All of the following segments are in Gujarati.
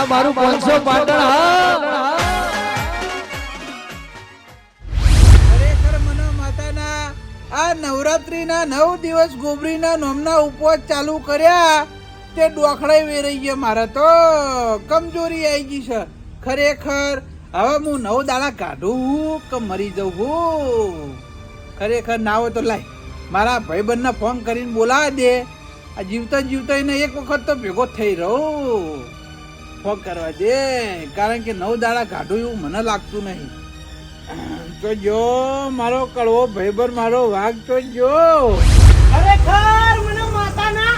આ મારું પાંચસો પાટણ હા. આ નવરાત્રીના નવ દિવસ ગોબરીના નોમના ઉપવાસ ચાલુ કર્યા, તે ડોખડાઈ વેરાઈ ગયા મારે તો. કમજોરી આવી ગઈ છે. ખરેખર હવે હું નવ દાડા કાઢું કે મરી જઉં હું? ખરેખર ના હોય તો લાય. મારા ભાઈબંધને ફોન કરીને બોલાવી દે. આ જીવતા જીવતા એક વખત તો ભેગો થઈ રહું. ફોન કરવા દે. કારણ કે નવ દાડા કાઢું એવું મને લાગતું નહીં. તો જો મારો કડવો ભયભર મારો વાઘ તો જો. ખરેખર મને માતાના.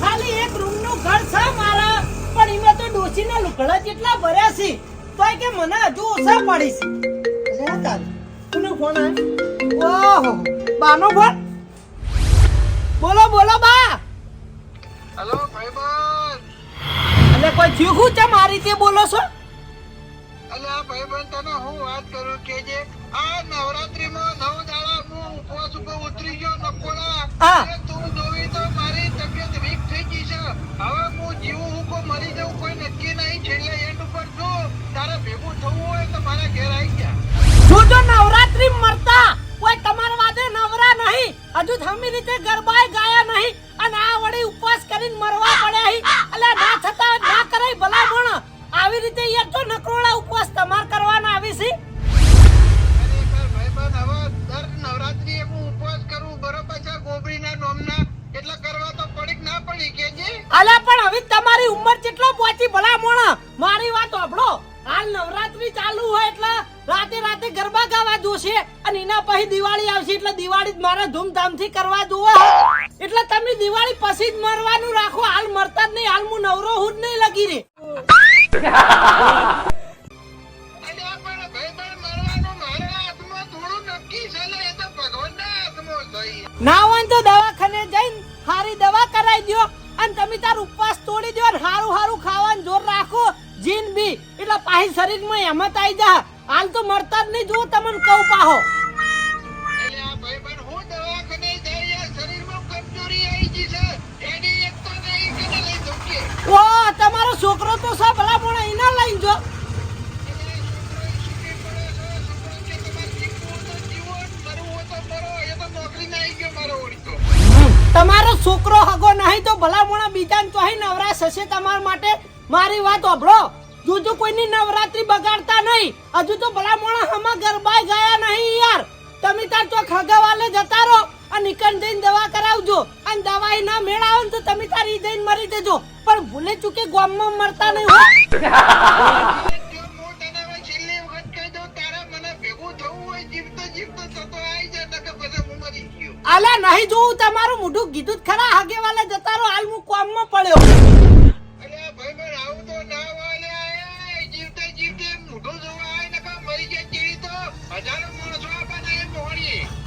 ખાલી એક રૂમનું ઘર છે મારા. પણ એમાં તો ડોસીના લુકડા જેટલા ભર્યા છે. તોય કે મને હજુ ઓછા પડી છે. કોનો ફોન આવ્યો ઓહો બાનો ફોન બોલો બોલો બા. હેલો ભાઈબંધ. એટલે કોઈ થયું? છે મારી તે બોલો છો? અલ્યા ભાઈબંધ તને હું વાત કરું? કે જે આ નવરાત્રીમાં નવ દાડા હું ઉપવાસ ઉપર ઉતરી ગયો નકોડા. હા. તું જોવી તો મારી તબિયત વીક થઈ ગઈ છે. હવે હું જીવું હું કો મરી જાઉં કોઈ નક્કી નહીં. છેલ્લે એન્ડ ઉપર જો તારે ભેગું થવું હોય તો મારા ઘેર આવી ગયા જો જો નવરાત્રી મરતા કોઈ તમારા વાદે નવરા નહીં. હજુ થમી રીતે ગરબાય ગાયા નહીં. આ વળી ઉપવાસ કરીને મરવા પડ્યા હી એટલે ના થતા ના કરાય ભલા પણ આવી રીતે યાર તો નકરોડા ઉપવાસ તમાર કરવાના આવી છે. દર હું ઉપવાસ કરું બરોબર છે? ગોબરીના નોમના. એટલે કરવા તો પડી ના પડી કે જે? પણ હવે તમારી ઉંમર કેટલો પહોંચી ભલા મોણ મારી વાત સાંભળો. હાલ નવરાત્રી ચાલુ હોય એટલે રાતે રાતે ગરબા ગાવા જોશે અને એના પછી દિવાળી આવશે એટલે દિવાળી જ મારે ધૂમધામથી કરવા જોવે એટલે તમે દિવાળી પછી જ મરવાનું રાખો. હાલ મરતા જ નહીં હાલ હું નવરો હું જ નહીં લગી રે ને હોય. તો દવાખાને જઈને સારી દવા કરાવી દ્યો અને તમે તાર ઉપવાસ તોડી દો અને હારું હારું ખાવાનું જોર રાખો. જીન બી. એટલે પાછી શરીરમાં હેમત આવી જા. હાલ તો મરતા જ નહીં જો તમને કહું પાહો. ઓ તમારો છોકરો તો સા ભલા પણ એના લઈને જો. તમારે છોકરો હગો નહીં તો ભલા મોણા બીજાને તો અહીં નવરાશ હશે તમારા માટે. મારી વાત ઓભળો જુદુ કોઈની નવરાત્રી બગાડતા નહીં. હજુ તો ભલા મોણા હમા ગરબાય ગયા નહીં યાર. તમે તાર તો ખગવાલે જતા રહો અને નિકન જઈને દવા કરાવજો. અને દવાઈ ના મેળાવો ને તો તમે તાર ઈ જઈને મરી જજો. પણ ભૂલે ચૂકે ગામમાં મરતા નહીં હો. તારે આલા નહીં જોવું તમારું મોઢું કીધું જ ખરા. હગેવાલે જતા રહો. હાલ હું કોમમાં પડ્યો.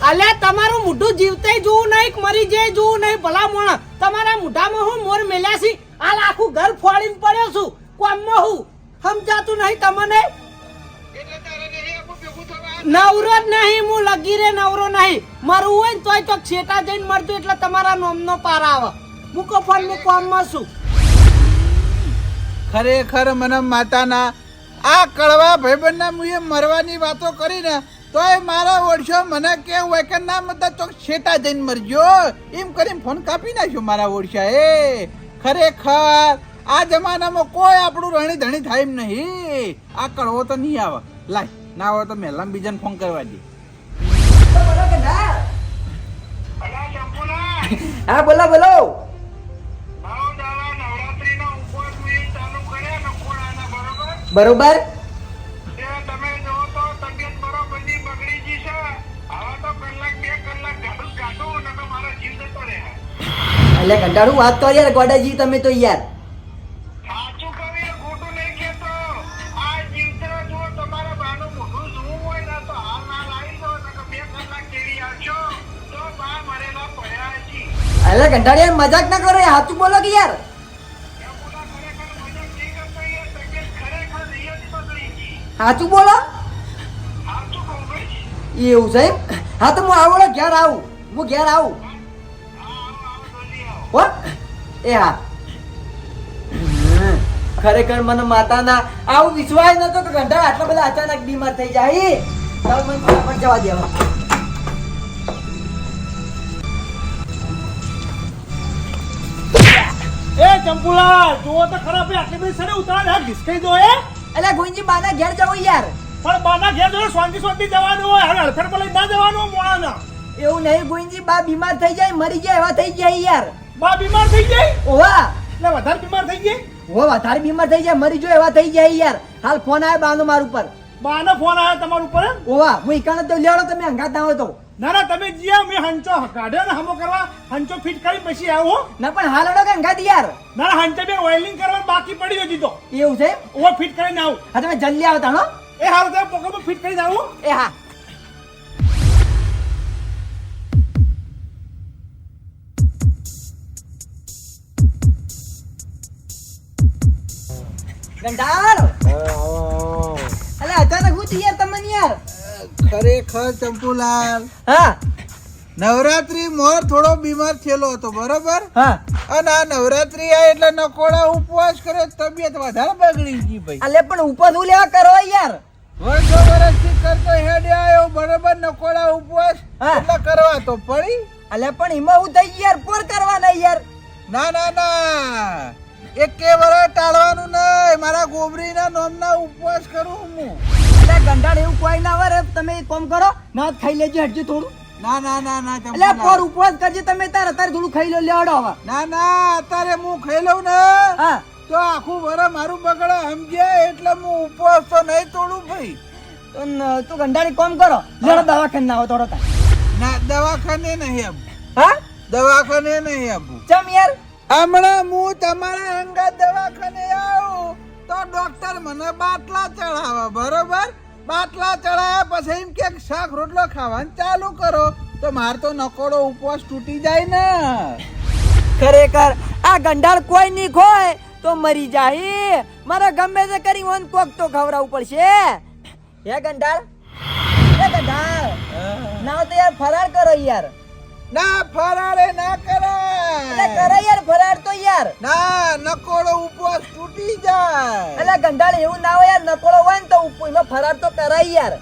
અલ્યા તમારું મોઢું જીવતે જોવું નહીં મરી જાય જોવું નહીં ભલા મોણ. તમારા મોઢામાં હું મોર મેલ્યા છી? આ આખું ઘર ફોડીને પડ્યો છું. કોમમાં હું? સમજાતું નહીં તમને? એટલે તારે નહીં આપું ભેગું થવા નવરો જ નહીં હું લગી રે નવરો નહીં. મરવું હોય ને તોય તો છેટા જઈને મરજો એટલે તમારા નોમનો પાર આવે. મૂકો ફોન હું કોમમાં છું. ખરેખર મને માતાના આ કડવા ભાઈબંધના મુએ મરવાની વાતો કરીને તોય મારા ઓળશો મને કેવું હોય કે ના મતલબ તો છેટા જઈને મરજો. એમ કરીને ફોન કાપી નાખ્યો મારા ઓળશા એ ખરેખર આ જમાનામાં કોઈ આપણું રણી ધણી થાય એમ નહીં. આ કડવો તો નહીં આવે. લાય, ના હોય તો મેલામ બીજાને ફોન કરવા દે. હા, બોલો બોલો. રહે. એટલે કંટાળું વાત તો યાર ગોડાજી તમે તો યાર. એટલે કંટાળી મજાક ના કરો યાર, સાચું બોલો કે યાર? સાચું બોલો? એવું છે હા, તો હું આવો ઘેર આવું. હું ઘેર આવું. એ હા. ખરેખર મને માતાના આવું વિશ્વાસ નતો કે ગંડા આટલા બધા અચાનક બીમાર થઈ જાય. તો મને પણ જવા દેવા. એ ચંપુલા જુઓ તો ખરા ભાઈ આટલી બધી સરે ઉતાર હા, ઘિસકાઈ દો એ એટલે ગુંજી બાના ઘેર જવું યાર. પણ બાના ઘેર જવું શાંતિ શાંતિ જવાનું હોય હવે હડફડ પર ના જવાનું મોણાના. એવું નહીં ગુંજી બા બીમાર થઈ જાય મરી જાય એવા થઈ જાય યાર. બા બીમાર થઈ જાય? ઓવા એટલે વધારે બીમાર થઈ ગઈ હો વધારે બીમાર થઈ જાય મરી જાય એવા થઈ જાય યાર. હાલ ફોન આવ્યો બાનો માર ઉપર. બાનો ફોન આવ્યો તમારા ઉપર ઓહા ઓવા હું ઈકાને તો લેવડો તમે અંગાત આવો તો. ના ના તમે જ્યાં મેં હંચો કાઢ્યો ને હમો કરવા. હંચો ફિટ કરી પછી આવો ના પણ હાલ હડો કે હંગાત યાર. ના ના હંચો બે ઓઇલિંગ કરવાનું બાકી પડી હતી તો એવું છે ઓવર ફિટ કરીને આવું. હા તમે જલ્દી આવતા તાણો એ હારું તમે પોકેટમાં ફિટ કરીને આવું. એ હા. ગંડાર અલે અચાનક હું યાર તમને યાર? ખરેખર ચંપુલાલ. હા. નવરાત્રી મોર થોડો બીમાર થયેલો હતો બરોબર? હા. અને આ નવરાત્રી આ એટલે નકોડા ઉપવાસ કર્યો તબિયત વધારે બગડી ગઈ ભાઈ. અલે પણ ઉપવાસ હું લેવા કરો યાર? વર્ષો વર્ષથી કરતો હેડે આવ્યો બરોબર? નકોડા ઉપવાસ એટલે કરવા તો પડી? અલે પણ એમાં હું થઈ યાર પર કરવાના યાર. ના ના ના. એક કે વરસ ટાળવાનું નહીં. મારા ગોબરીના નોમના ઉપવાસ કરું હું. અલે ગંડાળ એવું કોઈ ના આવે તમે એક કામ કરો ના ખાઈ લેજો હટજો થોડું. ના ના ના ના એટલે પર ઉપવાસ કરજે તમે તાર અત્યારે થોડું ખાઈ લો લેવડો હવે. ના ના અત્યારે હું ખાઈ લઉં ને હા. તો આખું વર મારું બગડે સમજે? એટલે હું ઉપવાસ તો નહીં તોડું ભાઈ. તો તું ગંડાળી કોમ કરો. લેડો દવાખાને આવો થોડો તાર ના દવાખાને નહીં આપું હા? દવાખાને નહીં આવું. ચમ યાર. હમણાં હું તમારા અંગત દવાખાને આવું. તો ડોક્ટર મને બાટલા ચડાવે બરોબર? બાટલા ચડાવ્યા પછી એમ કે શાક રોટલો ખાવાનું ચાલુ કરો. તો માર તો નકોડો ઉપવાસ તૂટી જાય ને. ખરેખર આ ગંડાળ કોઈ નહીં ખોય તો મરી જાય મારે ગમે તે કરી ઓન કોક તો ખવડાવવું પડશે. હે ગંડાળ? હે ગંડાળ? ના તો યાર ફરાર કરો યાર. ના ફરાળે ના એટલે કરાય યાર ફરાર તો યાર. ના નકોડો ઉપવાસ તૂટી જાય. એટલે ગંધાળ એવું ના હોય યાર નકોડો હોય ને તો એમાં ફરાર તો કરાય યાર.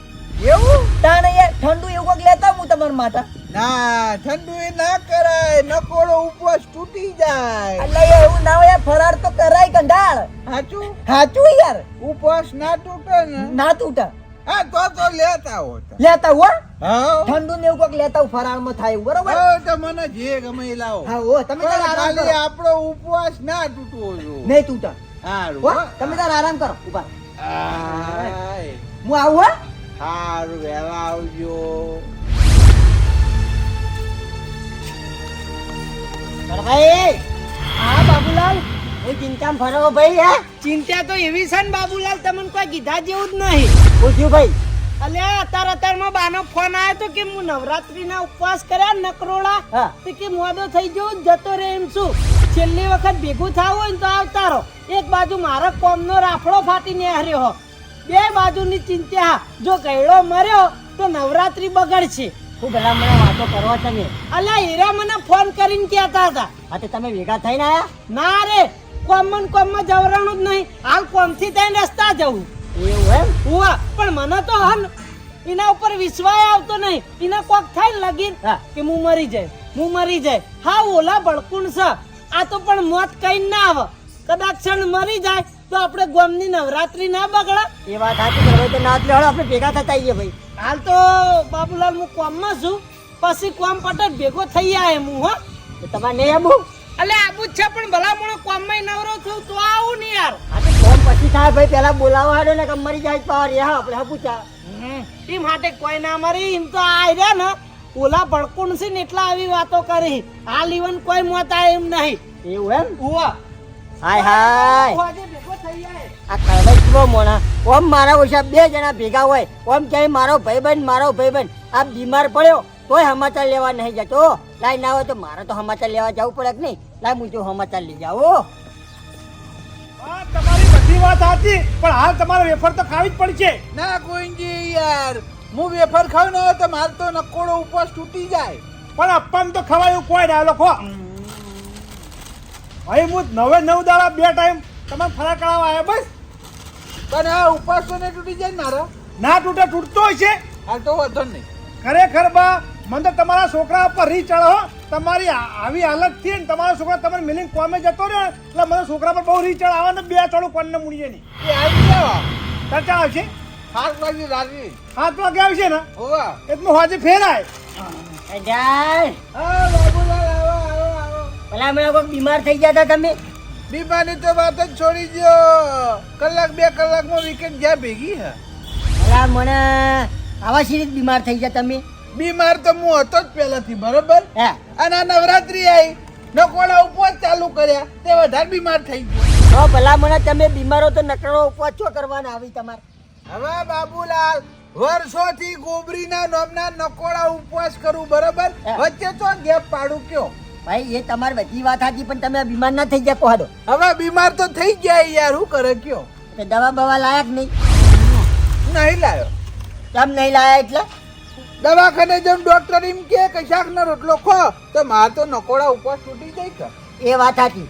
એવું? તાણે યાર ઠંડુ એવું કોક લેતા હું તમારા માટે? ના ઠંડુ એ ના કરાય નકોડો ઉપવાસ તૂટી જાય. એટલે એવું ના હોય ફરાર તો કરાય ગંધાળ. હાચું? હાચું યાર. ઉપવાસ ના તૂટે ના તૂટા. હા તો તો લેતા હોતા લેતા હો હા? ઠંડુ ને એવું કોક લેતા હું ફરાળમાં થાય બરોબર? હા, તો મને જે ગમે એ લાવો. હા હો તમે તાર આરામ કરો. આપણો ઉપવાસ ના તૂટવો જોઈએ. નહીં તૂટા. હારું હો હો. તમે તાર આરામ કરો ઊભા હું આવું હો? હારું વહેલા આવજો. ભાઈ હા બાબુલાલ? હું ચિંતામાં ફરો ભાઈ હે? ચિંતા તો એવી છે ને બાબુલાલ તમને કોઈ કીધા જેવું જ નહીં. પૂછ્યું ભાઈ. અલ્યા અત્યારે અત્યારમાં બાનો ફોન આવ્યો તો કે હું નવરાત્રીના ઉપવાસ કર્યા નકરોડા. તો કે મોદો થઈ ગયો જતો રે એમ શું છેલ્લી વખત ભેગું થવું હોય ને તો આવતારો. એક બાજુ મારો કોમનો રાફડો ફાટીને હાર્યો હો. બે બાજુની ચિંતા. જો કૈડો મર્યો તો નવરાત્રી બગડશે. હું ભલા મને વાતો કરો તમે. અલ્યા હીરા મને ફોન કરીને કહેતા હતા. હા તમે ભેગા થઈને આયા? ના રે કોમન કોમમાં જવરાણું જ નહીં. હાલ કોમથી થઈને રસ્તા જવું. એવું એમ? હુઆ પણ મને તો હન એના ઉપર વિશ્વાસ આવતો નહીં. એના કોક થાય લગીન. કે હું મરી જાય હું મરી જાય. હા ઓલા બળકુણ છે. આ તો પણ મોત કઈ ના આવે. કદાચ ક્ષણ મરી જાય તો આપણે ગોમની નવરાત્રી ના બગડે. એ વાત સાચી હવે તો ના જ આપણે ભેગા થતા આવીએ ભાઈ. હાલ તો બાબુલાલ હું કોમમાં છું. પછી કોમ પટેલ ભેગો થઈ જાય હું હો. તમારે નહીં આવું એટલે આબુ છે પણ ભલા મોણો કોમમાં નવરો છું તો આવું ને યાર. આ તો કોમ પછી થાય ભાઈ પેલા બોલાવો હાડો ને કે મરી જાય પાર રે હા આપણે હા ચા. ઈ માટે કોઈ ના મરી એમ તો આ રહ્યા ને. ઓલા ભડકુણ છે ને એટલા આવી વાતો કરી. આ લીવન કોઈ મોત આવે એમ નહીં. એવું એમ? ઉવા. હાય હાય. આ કળવાઈ કેવો મોણા. ઓમ મારા ઓછા બે જણા ભેગા હોય. ઓમ ક્યાંય મારો ભાઈબંધ મારો ભાઈબંધ. આ બીમાર પડ્યો. તોય સમાચાર લેવા નહીં જતો. લાઈ ના હોય તો મારે તો સમાચાર લેવા જવું પડે કે નહીં? લાઈ હું જો સમાચાર લઈ જાઓ હા. તમારી બધી વાત સાચી પણ હાલ તમારે વેફર તો ખાવી જ પડશે. ના કોઈજી યાર. હું વેફર ખાવ ને તો માર તો નકોડો ઉપવાસ તૂટી જાય. પણ અપ્પાને તો ખવાય કોઈ ના લોકો ભાઈ હું નવે નવ દાડા બે ટાઈમ તમે ફરાર કરાવવા આવ્યા બસ. પણ આ ઉપવાસ તો નહીં તૂટી જાય ને મારા? ના તૂટે તૂટતો હોય છે. આ તો વધો નહીં. ખરેખર બા મને તો તમારા છોકરા ઉપર રી ચડો તમારી આવી હાલતથી ને તમારા છોકરા તમારે મિલિંગ કોમે જતો રહે એટલે મને છોકરા પર બહુ રી ચડ આવે ને બે ચડું કોને મૂડીએ નહીં. એ આવી જાઓ. ચર્ચા આવશે? સાત વાગે રાત્રિ સાત વાગે આવશે ને? હોવા. એટલું હાજે ફેરાય ભલા મને કોઈ બીમાર થઈ ગયા હતા તમે? બીમારી તો વાત જ છોડી દો કલાક બે કલાકમાં વિકેટ જ્યાં ભેગી હા. ભલા મને આવા સિરીજ બીમાર થઈ ગયા તમે? બીમાર તો હું હતો જ પહેલાથી બરોબર? હે. અને આ નવરાત્રી આવી નકોડા ઉપવાસ ચાલુ કર્યા તે વધારે બીમાર થઈ ગયો. તો ભલા મને તમે બીમારો તો નકરો ઉપવાસ છો કરવાના આવી તમારે? હવે બાબુલાલ વર્ષોથી ગોબરીના નામના નકોડા ઉપવાસ કરું બરોબર. વચ્ચે તો ગેપ પાડું કયો? ભાઈ એ તમારી બધી વાત હતી પણ તમે બીમાર ના થઈ ગયા કોહાડો. હવે બીમાર તો થઈ ગયા યાર હું કરે કયો? દવા બવા લાયક નહીં? નહીં લાયો. કેમ નહીં લાયા એટલે? દવાખાને જેમ ડોક્ટર એમ કે કશાક શાકનો રોટલો ખો તો માર તો નકોડા ઉપવાસ તૂટી જાય કે? એ વાત હતી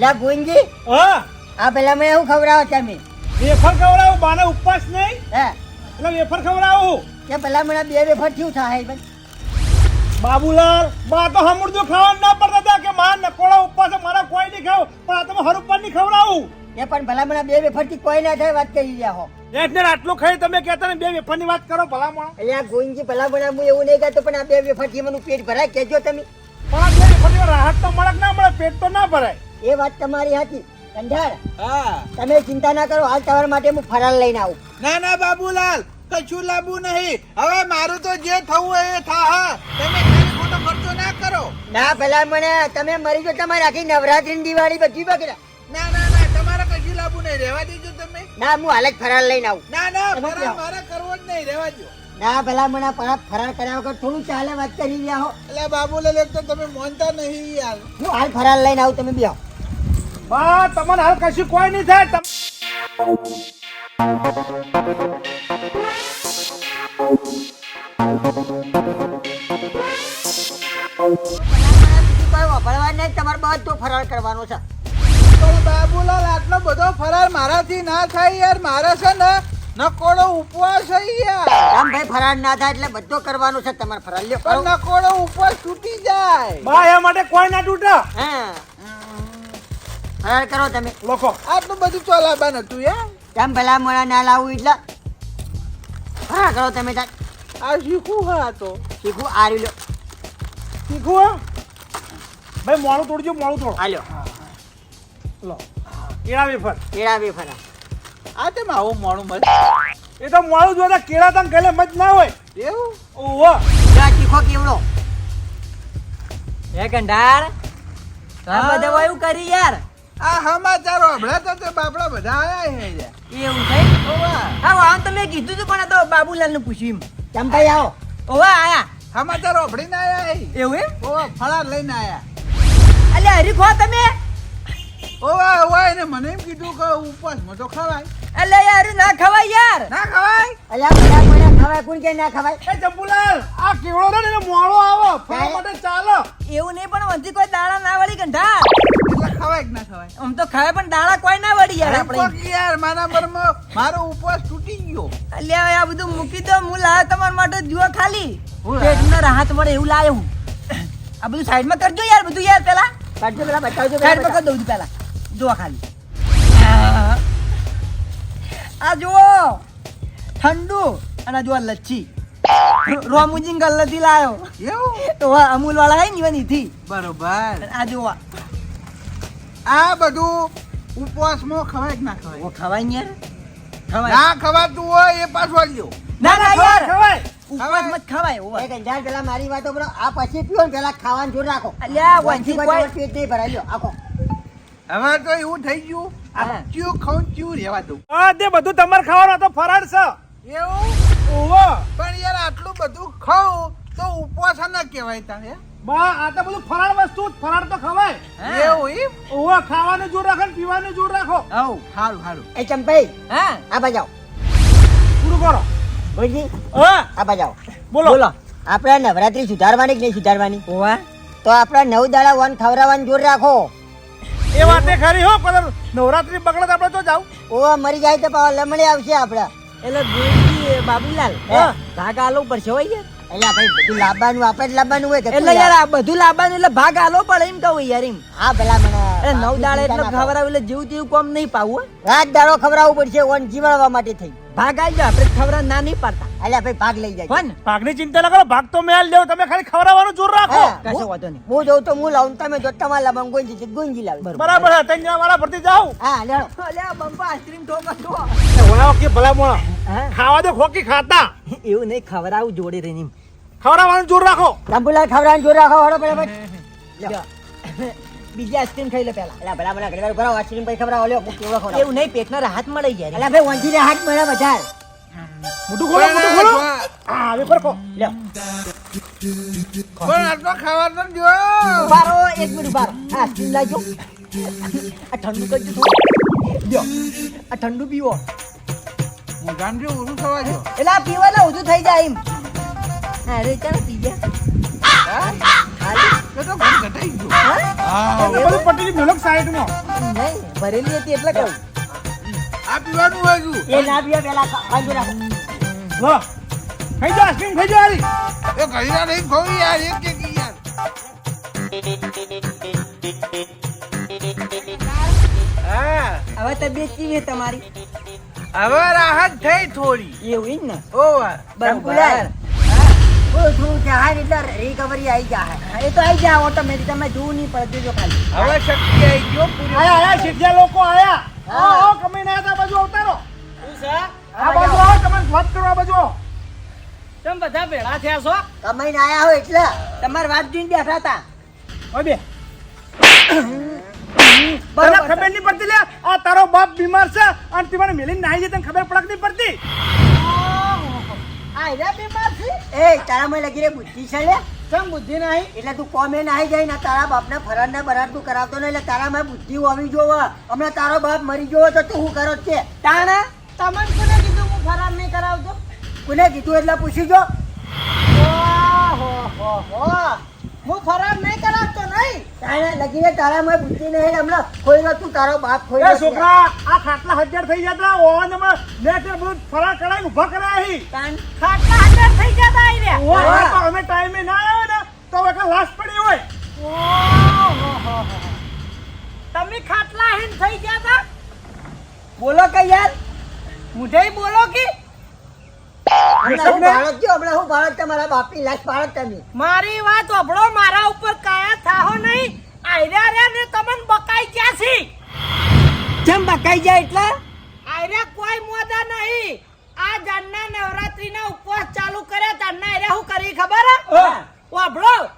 લે ગુંજી હા. આ પેલા મેં એવું ખવડાવો તમે વેફર ખવડાવું? બાને ઉપવાસ નહીં? હે. એટલે વેફર ખવડાવું? કે પેલા મને બે વેફર થયું થાય ભાઈ. બાબુલાલ બા તો હમુરદું ખાવાનું ના પડતા હતા કે મારા નકોડા ઉપવાસ મારા કોઈ નહીં ખાવ. પણ આ તમે હરુપર નહીં ખવડાવું. એ પણ ભલા મને બે વેફરથી કોઈ ના થાય વાત કરી રહ્યા હો. એટલે આટલું ખાઈ તમે કહેતા ને બે વેફરની વાત કરો ભલામણ. અહીંયા એટલે આ ગોવિંદજી ભલા મને હું એવું નહીં કહેતો પણ આ બે વેફરથી મને પેટ ભરાય કેજો તમે. પણ આ બે વેફરની રાહત તો મળે ના મળે? પેટ તો ના ભરાય. એ વાત તમારી હતી. કંઢાર હા. તમે ચિંતા ના કરો હાલ તમારા માટે હું ફરાર લઈને આવું. ના ના બાબુલાલ કશું લાંબુ નહીં. હવે મારું તો જે થવું એ થા તમે ખોટો ખર્ચો ના કરો. ના ભલા મને તમે મરી જો તમારી આખી નવરાત્રી દિવાળી બધી બગડ્યા ના ના ના તમારે કશું લાંબુ નહીં. રહેવા દેજો તમે. ના હું હાલ જ ફરાર લઈને આવું. ના ના ફરાર? મારે કરવો જ નહીં રહેવા દો ના ભલા મને ફરાર ફરાર કર્યા વગર થોડું ચાલે વાત કરી રહ્યા હો. એટલે બાબુ લે તો તમે માનતા નહીં યાર. હું હાલ ફરાર લઈને આવું તમે બેહો. બા તમને હાલ કશું કોઈ નહીં થાય. તમ- કોઈ વાપરવા નહીં તમારે બધું ફરાર કરવાનો છે. પણ બાબુલાલ આટલો બધો ફરાર મારાથી ના થાય યાર. મારે છે ને નકોડો ઉપવાસ છે યાર. રામ ભાઈ ફરાર ના થાય એટલે બધો કરવાનો છે તમારે ફરાર લ્યો. પણ નકોડો ઉપવાસ તૂટી જાય. એ માટે કોઈ ના તૂટા. હા. ફરાર કરો તમે. લોકો આટલું બધું ચોલાબા નતું યાર. કેમ પેલા મોડા ના લાવું એટલે. ફરાર કરો તમે તાર. આ શીખું હા તો. શીખું આરી લો શીખું હે? ભાઈ મોડું તોડજો મોડું તોડ. હાલ્યો. લો. કેળા વેફર કેળા વેફર આ તેમ આવું મોડું મળે એ તો મોડું જોતા કેળા તને ગલે મજ ના હોય. એવું? ઓહો. જા ચીખો કેવડો. હે કંડાર આ બધા એવું કરી યાર. આ સમાચારો હમણાં તો તે બાપડા બધા આયા છે એવું થઈ ઓવા હા આમ તો મેં કીધું તું પણ તો બાબુલાલ ને પૂછ્યું કેમ ભાઈ આવો? ઓવા આયા. સમાચારો હભળીને આયા એવું એમ? ઓવા ફળા લઈને આયા. અલ્યા હરી ખો તમે? ઓવા ઓવા એને મને એમ કીધું કે ઉપવાસમાં તો ખવાય. અલે યાર ના ખવાય યાર. ના ખવાય? અલ્યા કોઈ મોડા ખવાય કોણ કે ના ખવાય? એ જંબુલાલ આ કેવડો ને એનો મોળો આવો ફળ માટે ચાલો. એવું નહીં પણ વંધી કોઈ દાડા ના વળી ગંઢા એટલે ખવાય કે ના ખવાય? આમ તો ખાય પણ દાણા કોઈ ના વળી યાર આપણે. યાર મારા મરમાં મારો ઉપવાસ તૂટી ગયો. અલ્યા આ બધું મૂકી દો હું લાવ્યો તમારા માટે જુઓ ખાલી. હું પેટમાં રાહત મળે એવું લાવ્યો હું. આ બધું સાઈડમાં કરજો યાર બધું યાર પેલા. કાઢજો પેલા બતાવજો સાઈડમાં કરી દઉં છું પેલા. ખાલી. આ જુઓ ઠંડુ અને જુઓ લચ્છી. રોમુજી ગલ્લથી લાવ્યો એવું? અમૂલ વાળા હે ને થી બરોબર. આ જુઓ. આ બધું ઉપવાસમાં ખવાય કે ના ખવાય? ઓ ખવાય ને ખવાય. ના ખવાતું હોય એ પાછો લ્યો ના ના યાર. ખવાય. ઉપવાસમાં જ ખવાય ગંજાર પેલા મારી વાતો બરો આ પછી પીઓ ને પેલા ખાવાનું જોર રાખો. અલ્યા વાંચી પેટ નહીં ભરાઈ લ્યો આખો. હવે તો એવું થઈ ગયું. આ ચિયું ખાઉં ચ્યુ રહેવા દઉં. આ તે બધું તમારે ખાવાનું તો ફરાળ છે. એવું? ઓહો પણ યાર આટલું બધું ખાઉં તો ઉપવાસ ના કહેવાય તારે. બા આ તો બધું ફરાળ વસ્તુ જ, ફરાળ તો ખવાય. હા. એવું એમ ઓહો ખાવાનું જોર રાખો ને પીવાનું જોર રાખો. હઉ. સારું સારું એ ચંપાઈ હા. આ બાજાઓ પૂરું કરો. હા. આ બાજાઓ બોલો. બોલો. આપણે નવરાત્રી સુધારવાની કે નહીં સુધારવાની? ઓવા તો આપણા નવ દાડા વન ખવડાવવાનું જોર રાખો. એ વાતે ખરી હો પણ નવરાત્રી બગડે તો આપણે તો જાવ ઓવા મરી જાય તો પાવા લમણી આવશે આપડા એટલે ગુરુજી બાબુલાલ ભાગ આલો પડશે હોય યાર એટલે ભાઈ બધું લાવવાનું આપણે જ લાવવાનું હોય એટલે યાર આ બધું લાવવાનું એટલે ભાગ આલો પડે એમ કહું યાર એમ. હા ભલા મને એટલે નવ દાડે એટલે ખવડાવ એટલે જીવ તેવું કોમ નહીં પાવું હો. રાત દાડો ખવડાવવું પડશે ઓન જીવાડવા માટે થઈ. ભાગ આવી જાય આપણે ખવડાવ ના નહીં પાડતા. એટલે ભાઈ ભાગ લઈ જાય ને ભાગની ચિંતા ના કરો ભાગ તો મેલ લેવો તમે ખાલી ખવડાવવાનું જોર રાખો. કશો વાંધો નહીં. હું જોઉં તો હું લાવું તમે જો તમારે ગુંજી બરાબર છે જણા વાળા ભરતી જાવ હા લેડો અલ્યા બંપા આઈસ્ક્રીમ ઠોકો ઠો ઓયા કે ભલા મોણા ખાવા દે ખોકી ખાતા. એવું નહીં ખવડાવું જોડે રહીને. એમ. ખવડાવવાનું જોર રાખો. રામપુલાલ ખવડાવવાનું જોર રાખો હળો બરાબર. બીજી આઈસ્ક્રીમ ખાઈ લે પેલા. એટલે ભલા મને ઘણી વાર ઊભા આઈસ્ક્રીમ પછી ખબર લ્યો હું કેવડો ખવડાવું. એવું નહીં પેટનો રાહત મળે યાર. એટલે ભાઈ વંજીને હાથ મળે બધા મોટું ખોલો મોટું ખોલો. આ હવે ફરકો લ્યો. પણ આટલો ખાવાનો જ જો ઊભા એક મિનિટ ઊભા રહો આ આઈસ્ક્રીમ લાવજો આ ઠંડુ કરજો થોડું. લ્યો આ ઠંડુ પીવો. હું જાણજો ઉરું થવા જો એટલે પીવો એટલે ઊંધું થઈ જાય એમ. અરે ચાલો પી ગયા તો તો ઘટાઈ ગયું. હા? બધું પટી ગયું સાઈડમાં. નહીં ભરેલી હતી એટલે કહું. આ પીવાનું હોય ગયું એ ના પીએ પેલા ખાઈ રાખો. લો. ખાઈ જાઓ આઈસ્ક્રીમ ખાઈ જાઓ હારી. એ ઘડીના નહીં ખોવી યાર એક એક યાર. હવે તબિયત કેવી તમારી? હવે રાહત થઈ થોડી. એવું જ ને? ઓ બરાબર. થોડું થોડું જાય એટલે રિકવરી આવી જાય એ તો આવી જાય ઓટોમેટિક તમે જોવું નહીં પડે જો ખાલી. હવે શક્તિ આવી ગયો આયા આયા શેઠિયા લોકો આયા. આવો આવો કમાઈને આયા તા બાજુ અવતારો. શું છે? આ બાજુ આવો. તમે વાત કરો આ બાજુ તમે બધા ભેળા થયા છો? કમાઈને આયા હોય એટલે. તમારી વાત જોઈને બેઠા હતા. ઓય બે. તને ખબર નહીં પડતી લે આ તારો બાપ બીમાર છે અને તું મને મેલીને નાહી જાય તને ખબર પડક નહીં પડતી? આ હીરા બીમાર છે એ તારા માં લગી રે બુદ્ધિ છે લે. કેમ બુદ્ધિ નહીં? એટલે તું કોમે નાહી જાય ને તારા બાપના ફરાર ને બરાર તું કરાવતો નહીં એટલે તારા માં બુદ્ધિ હોવી જોવે. હમણાં તારો બાપ મરી ગયો તો તું શું કરો છે તાણા? તમને કોને કીધું હું ફરાર નહીં કરાવતો? કોને કીધું એટલે પૂછી જો. ઓહો હો હો. હું ફરાર નહીં કરાવતો નહીં. તારે લગી રે તારા માં બુદ્ધિ નહીં. હમણાં ખોઈ તું તારો બાપ ખોઈ છોકરા આ ખાટલા હજાર થઈ જતા ઓવનમાં નેટ બધું ફરાર કરાય ઊભા કર્યા અહીં તાણ ખાટલા હજાર થઈ જતા આઈ રહ્યા ઓ તો અમે ટાઈમે ના આવ્યો ને તો એક લાશ પડી હોય. હો હો. તમે ખાટલા હેન થઈ ગયા તા? બોલો કે યાર? મુઢે બોલો કે? મારી વાત ઓભળો મારા ઉપર કાયા થાહો નહીં. આયરા રે ને તમને બકાઈ ગયા છે? જેમ બકાઈ જાય એટલે? આયરા કોઈ મોદા નહીં. આ જાનના નવરાત્રીના ઉપવાસ ચાલુ કર્યા તારના આયરા હું કરી ખબર? હે.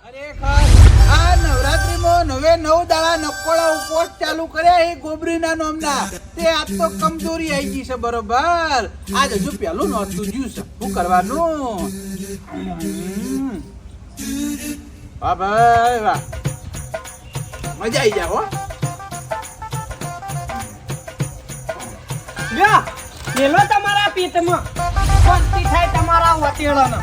ખરેખર આ નવરાત્રીમાં નવે નવ દાડા નકોડા ઉપવાસ ચાલુ કર્યા એ ગોબરીના નોમના. તે આજ તો કમજોરી આવી ગઈ છે બરોબર. આજ હજુ પેલું નોતું જ્યું છે શું કરવાનું. વાહ ભાઈ વાહ. મજા આવી જાય હો. લ્યો પેલો તમારા પીઠમાં શાંતિ થાય તમારા વતેડોનો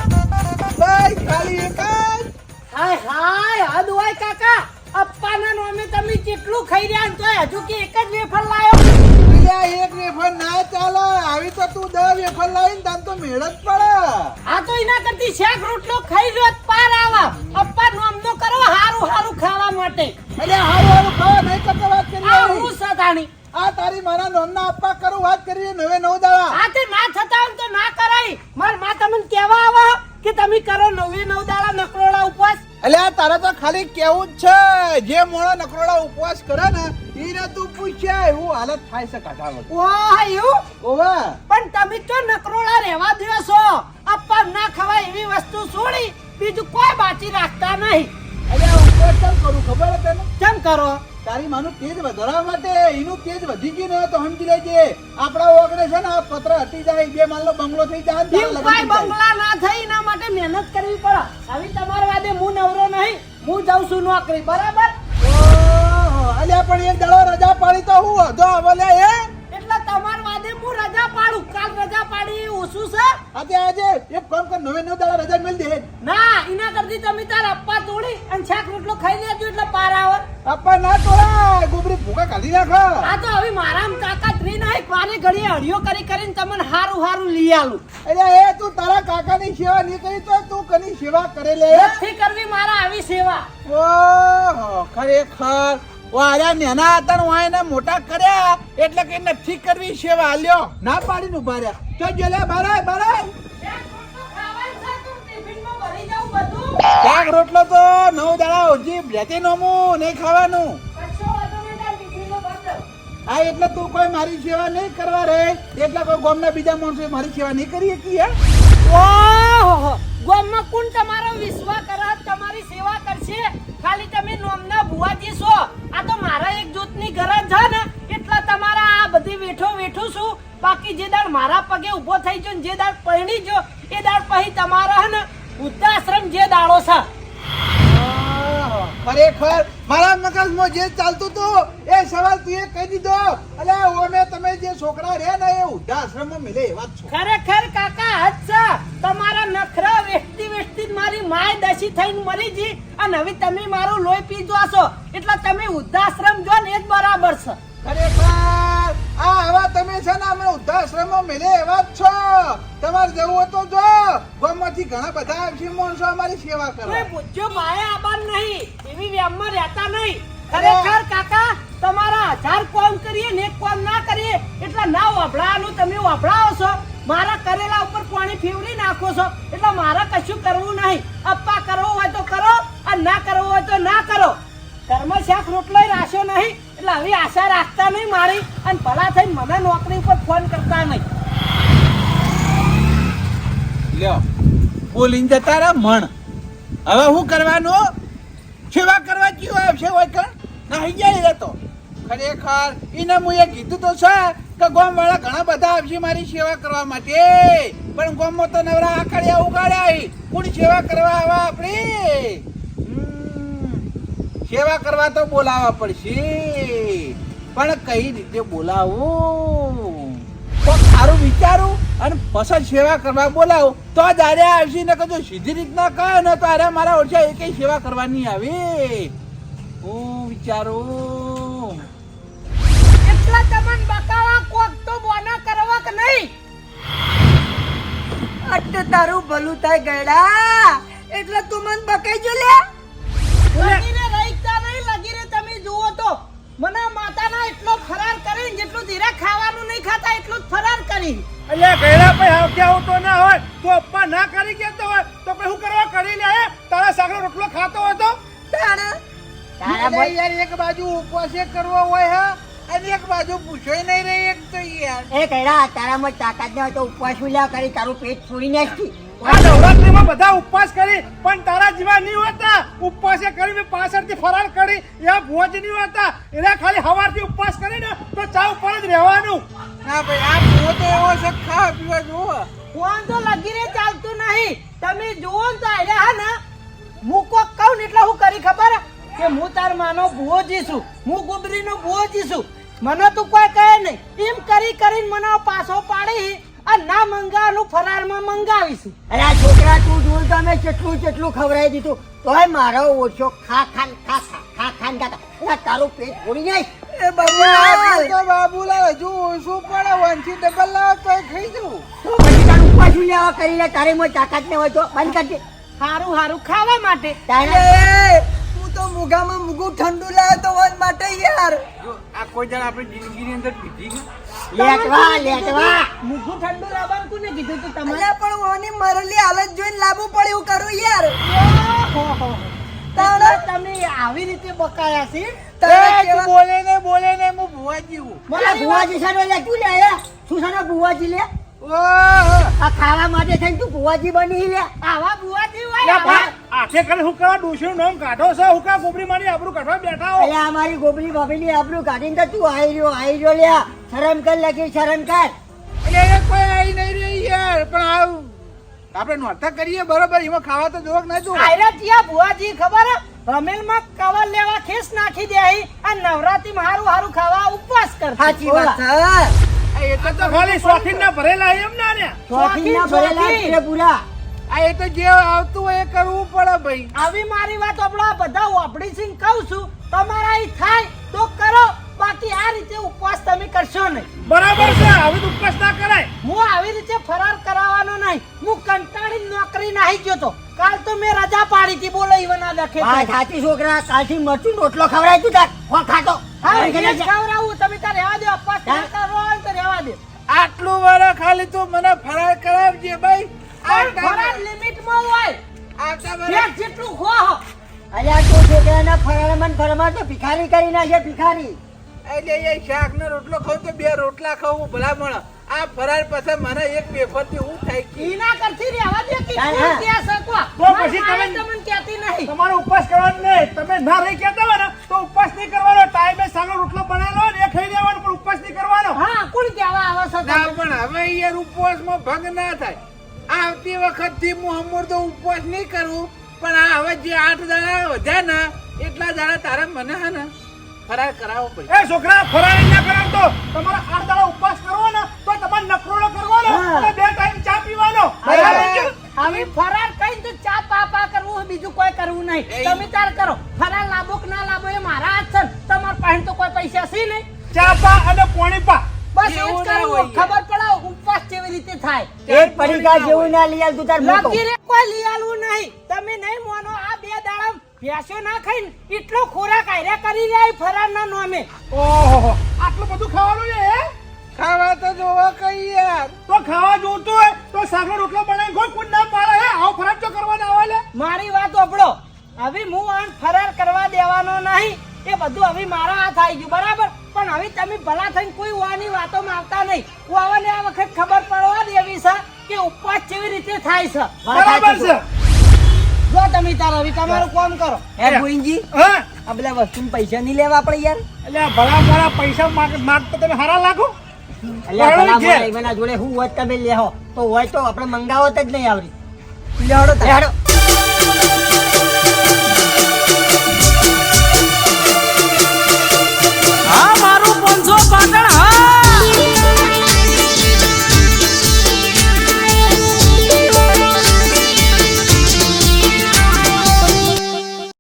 બસ ખાલી એક જ હાય હાય હદ હોય કાકા. અપ્પાના નામે તમે કેટલું ખાઈ રહ્યા તો હજુ કે એક જ વેફર લાયો. અલ્યા એક વેફર ના ચાલે. આવી તો તું દર વેફર લાવીને તને તો મેળ જ પડે. આ તો એના કરતી શાક રોટલો ખાઈ રહ્યો પાર આવા. અપ્પા નામનો કરો હારું હારું ખાવા માટે. અલ્યા હારું હારું ખાવા નહીં કરતા વાત કરી આ હું સદાણી આ તારી મારા નોમના અપ્પા કરું વાત કરી નવે નવ દાડા. આ તે ના થતા હોય તો ના કરાય. માર મા તમને કેવા આવા. કે તમે કરો નવે નવ દાડા નકરોડા ઉપવાસ? અલ્યા તારે તો ખાલી કેવું જ છે. જે મોણો નકરોડા ઉપવાસ કરે ને એને તું પૂછ્યા એવું હાલત થાય છે કાઢામાં. ઓહ એવું? ઓવે પણ તમે તો નકરોડા રહેવા દેવા છો. અપ્પા ના ખવાય એવી વસ્તુ છોડી બીજું કોઈ બાકી રાખતા નહીં. કેમ કરું? ખબર હે તને? કેમ કરો? તારી માનું તેજ વધારવા માટે એનું તેજ વધી ગયું ને તો સમજી લેજે. આપણા ઓગણે છે ને આ પત્ર હટી જાય બે માલનો બંગલો થઈ જાય. બંગલા ના થઈ એના માટે મહેનત કરવી પડે. હવે તમારા વાદે હું નવરો નહીં હું જાઉં છું નોકરી બરાબર? અલ્યા પણ એક દાડો રજા પાડી તો હું વધો હવે એ હું રજા પાડું. કાલ રજા પાડી ઓછું છે? આજે આજે. એક કામ કર નવે નવ દાડા રજા મળી દે. ના એના કરતી તમે તાર અપ્પા તોડી અને છાક રોટલો ખાઈ લેજો એટલે પાર આવે. અપ્પા ના તોડા ગોબરી ભૂકા કાઢી નાખો. આ તો હવે મારામ તાકાત રહી નહીં પાણી ઘડીએ હળિયો કરી કરીને તમને હારું હારું લઈ આલું. અરે એ તું તારા કાકાની સેવા નહીં કરી તો તું કની સેવા કરે લે નથી કરવી મારા આવી સેવા. ઓહો ખરેખર. વાયા નેના હતા ને વાયને મોટા કર્યા, એટલે કે નથી કરવી સેવા. લ્યો ના પાડીને ઊભા રહ્યા. તો જલે ભરાય શાક રોટલો તો નવ દાડા ઓજી ભેતી નોમું નહીં ખાવાનું. હા, એટલે તું કોઈ મારી સેવા નહીં કરવા રે. એટલે કોઈ ગોમના બીજા માણસો મારી સેવા નહીં કરી શકી ઓહો ગોમમાં કોણ તમારો વિશ્વાસ કરા? તમારી સેવા કરશે. ખાલી તમે નોમના ભુવાજી છો. આ તો મારા એક જૂથની ગરજ છે ને, એટલા તમારા આ બધી વેઠો વેઠું છું. બાકી જે દાડ મારા પગે ઊભો થઈ ગયો ને, જે દાડ પરણી ગયો, એ દાડ પછી તમારા હે ને, વૃદ્ધાશ્રમ જે દાડો છે. ખરેખર મારા મગજમાં જે ચાલતું હતું એ સવાલ તું એ કહી દીધો. અલે ઓમે તમે જે છોકરા રહે ને એ વૃદ્ધાશ્રમમાં મિલે એવા છો. ખરેખર કાકા હચ્છા તમારા નખરા વેચતી વેચતી મારી માય દશી થઈને મરી જી અને હવે તમે મારું લોહી પીજો છો. એટલે તમે વૃદ્ધાશ્રમ જો ને એ જ બરાબર છે. ખરેખર આ આવા તમે છે ને અમે વૃદ્ધાશ્રમમાં મિલે એવા જ છો. તમારે જવું હતું તો જો. ગામમાંથી ઘણા બધા આવશે માણસો અમારી સેવા કરે પૂછ્યો માયા આબાન નહીં એવી વ્યામમાં રહેતા નહીં ખરેખર કાકા, તમારા હજાર કોમ કરીએ ને કોમ ના કરીએ, એટલે ના વાપરાવાનું તમે વાપરાવો છો. મારા કરેલા ઉપર પાણી ફેવરી નાખો છો. એટલે મારે કશું કરવું નહીં. અપ્પા કરવો હોય તો કરો, અને ના કરવો હોય તો ના કરો. કર્મ શાક રોટલો રાખ્યો નહીં, એટલે હવે આશા રાખતા નહીં મારી, અને ભલા થઈને મને નોકરી ઉપર ફોન કરતા નહીં. લ્યો, બોલીને જતા રહે મણ. હવે શું કરવાનું? સેવા કરવા કયું આવશે? હોય કણ નાહી જાય એ તો ખરેખર એને હું એ કીધું તો છે કે ગોમવાળા ઘણા બધા આવશે મારી સેવા કરવા માટે. પણ ગોમમાં તો નવરા આખાડિયા ઉગાડ્યા. કોની સેવા કરવા આવા આપણે? સેવા કરવા તો બોલાવવા પડશે. પણ કઈ રીતે બોલાવું? તો સારું વિચારું અને પસંદ સેવા કરવા બોલાવું. તો જ આરે આવશે ને કદું સીધી રીતના કહે ને તો આરે મારા ઓછા એકેય સેવા કરવાની આવે. હું વિચારું. એટલા તમને બકાવા કોક તો બોના કરવા કે નહીં? અટ તારું ભલું થાય ગયડા. એટલે તું મન બકાઈ જો લે લગીને રહીતા નહીં લગીને તમે જુઓ તો. મને માતાના એટલો ફરાર કરીને જેટલું ધીરે ખાવાનું નહીં ખાતા એટલું જ ફરાર કરી. એટલે ગયડા ભાઈ કે આવું તો ના હોય? તો અપ્પા ના કરી કેતો હોય તો પછી શું કરવા કરી લે તારા સાગરો રોટલો ખાતો હોય તો? તાણ તારા યાર એક બાજુ ઉપવાસે કરવો હોય હા? અને એક બાજુ પૂછોય નહીં રહી એક તો યાર. એ કઈડા તારામાં તાકાત ન હોય તો ઉપવાસ ઉલ્યા કરી તારું પેટ છોડી નાખી આ નવરાત્રીમાં બધા ઉપવાસ કરી પણ તારા જેવા નહીં હોતા. ઉપવાસે કરીને પાછળથી ફરાર કરી એવા ભોજ નહીં હોતા. એના ખાલી હવારથી ઉપવાસ કરીને તો ચા ઉપર જ રહેવાનું. ના ભાઈ આ તો એવો છે ખા પીવા જુઓ. ફોન તો ચાલતું નહીં. તમે જુઓ ને તો આયરે હા ને? મૂકો કોક કહું ને એટલે હું કરી ખબર? કે હું તાર માનો ભુવોજી છું હું ગુબરીનો ભુવોજી છું મને તું કોઈ કહે નહીં. એમ કરી કરીને મને પાછો પાડી આ ના મંગાવાનું ફરારમાં મંગાવીશું. અરે આ છોકરા તું જોઈ તો અમે કેટલું કેટલું ખવડાવી દીધું. તોય મારો ઓછો ખા ખાન ખા ખા ખા ખાન ખા તારું પેટ છોડી જાય. એ બાબુલાલ તો બાબુલાલ હજુ ઓછું પડે. વનથી ડબલ લાવ તો ખાઈ જવું. તો પછી તારું મોય તાકાત ને હોય તો બંધ કરજે. સારું સારું ખાવા માટે. તારે તો મુગામાં મુગુ ઠંડુ લાવે તો વન માટે યાર. જો આ કોઈ જણ આપણી જિંદગીની અંદર પીધી લેટવા લેટવા. મુગુ ઠંડુ લાવવાનું કોને કીધું તું તમારે? પણ ઓની મરલી હાલત જોઈને લાબુ પડે એવું કરું યાર. તાણે તમે આવી રીતે બકાયા છે? તારે એ તું કેવા- બોલે ને બોલે ને હું ભુવાજી જીવું મને ભુવાજી સાનો લે તું લે શું સાનો ભુવાજી લે? આ ખાવા માટે થઈને તું ભુવાજી બની લે. આવા બુવાજી હોય લે આવા. બા, આખે કરે હું કરવા ડોશીનું નામ કાઢો છો? હું કા ગોબરી મારી આબરૂ કાઢવા બેઠા હો? અલ્યા અમારી ગોબરી બાબીની આબરૂ કાઢીને તો તું આઈ રહ્યો આઈ રહ્યો લ્યા. શરમ કર લગી શરમ કર. એટલે કોઈ આવી નહીં રહી યાર પણ આવું. આપણે નોરતા કરીએ બરોબર? એમાં ખાવા તો જોક ના જોક આયરા ત્યાં ભુવાજી ખબર? રમેલમાં કવર લેવા ખેસ નાખી દે આ નવરાત્રી હારું હારું ખાવા ઉપવાસ કરતા સાચી વાત એ તો ખાલી શોખીન ના ભરેલા એમ ના ને? શોખીનના શોખીન, ભરેલા છે પૂરા. આ એ તો જે આવતું હોય એ કરવું પડે ભાઈ. આવી મારી વાત આપણો બધા વાપડી સિંહ કહું છું. તમારા અહીં થાય તો કરો. બાકી આ રીતે ઉપવાસ તમે કરશો નહીં. બરાબર છે હવે ઉપવાસ ના કરાય. હું આવી રીતે ફરાર કરાવવાનો નહીં. હું કંટાળી નોકરી નાહી ગયો તો. કાલ તો મેં રજા પાડી હતી. બોલો ઈવન આ લખે સાચી છોકરા કાલથી મરચું રોટલો ખવડાય તું તાર. ખાતો આટલું વાળા ખાલી તું મને ફરાર કરાવજે ભાઈ. પણ ફરાર લિમિટમાં હોય. આટલા પેટ બધા જેટલું ખો હો. અલ્યા તું છોકરાના ફરાળમાં ને ફરમાર તો ભિખારી કરી નાખે ભિખારી. એટલે એ શાક નો રોટલો ખાઉં તો બે રોટલા ખાવું ભલામણ. આ ફરાર પાસે મને એક બેફરથી હું થાય કે ઈના કરતી રહેવા દે કે હા. ક્યાં શકવા તો પછી તમે- તમને કહેતી નહીં? તમારો ઉપવાસ કરવાનો નહીં. તમે ના રહી કહેતા હોય ને તો ઉપવાસ નહીં કરવાનો ટાઈમે સાનો રોટલો બનાવેલો હોય ને એ ખાઈ લેવાનો પણ ઉપવાસ નહીં કરવાનો હા કોણ કહેવા આવે છે ના તમે? પણ હવે યાર ઉપવાસમાં ભંગ ના થાય. આવતી વખતથી હું અમૂર તો ઉપવાસ નહીં કરું પણ આ હવે જે આઠ દાડા વધ્યા ને એટલા દાડા તારા મને હે ને ફરાર કરાવો પડે. એ છોકરા ફરાર ના કરાવતો તમારા આઠ દાડા ઉપવાસ કરવો ને તો તમારે નકરોડો કરવાનો. અને બે ટાઈમ ચા પીવાનો. હવે ફરાર કઈ તો ચા પા પા કરવું બીજું કોઈ કરવું નહીં. તમે તાર કરો. ફરાર લાભો કે ના લાભો એ મારા હાથ છે તમાર તમારા પાસે તો કોઈ પૈસા છે નહીં. ચા પા અને પોણી પા. ખબર પડે ઉપવાસ કેવી રીતે થાય? એક પડીકા જેવું ના લઈ તું તાર મોટો. કોઈ લઈ આલવું નહીં. તમે નહીં માનો આ બે દાડા ભેંસો ના ખાઈને એટલો ખોરાક આયરા કરી રહ્યા ફરાર ના નોમે. ઓહો આટલું બધું ખાવાનું છે ખાવા તો જોવા કઈ યાર. તો ખાવા જોતો હોય તો સાગર રોટલો બનાવી કોઈ કુંડ ના પાડે હે? આવો ફરાર તો કરવાના આવે લે. મારી વાત ઓપડો હવે હું આન ફરાર કરવા દેવાનો નહીં. એ બધું હવે મારા હાથ આવી ગયું. બરાબર? પણ હવે તમે ભલા થઈને કોઈ ઓવાની વાતોમાં આવતા નહીં. ઓવાને આ વખત ખબર પડવા દેવી છે કે ઉપવાસ કેવી રીતે થાય છે. બરાબર છે? જો તમે તાર હવે તમારું કોણ કરો. હે. ભુઈનજી હા. આ બધા વસ્તુમાં પૈસા નહીં લેવા આપણે યાર. એટલે ભલા ભલા પૈસા માગતો તમે હારા લાગો. એટલે જોડે હું હોય તમે લેહો તો હોય તો આપણે મંગાવો જ નહીં આવડી લેવડો તાડો 发财了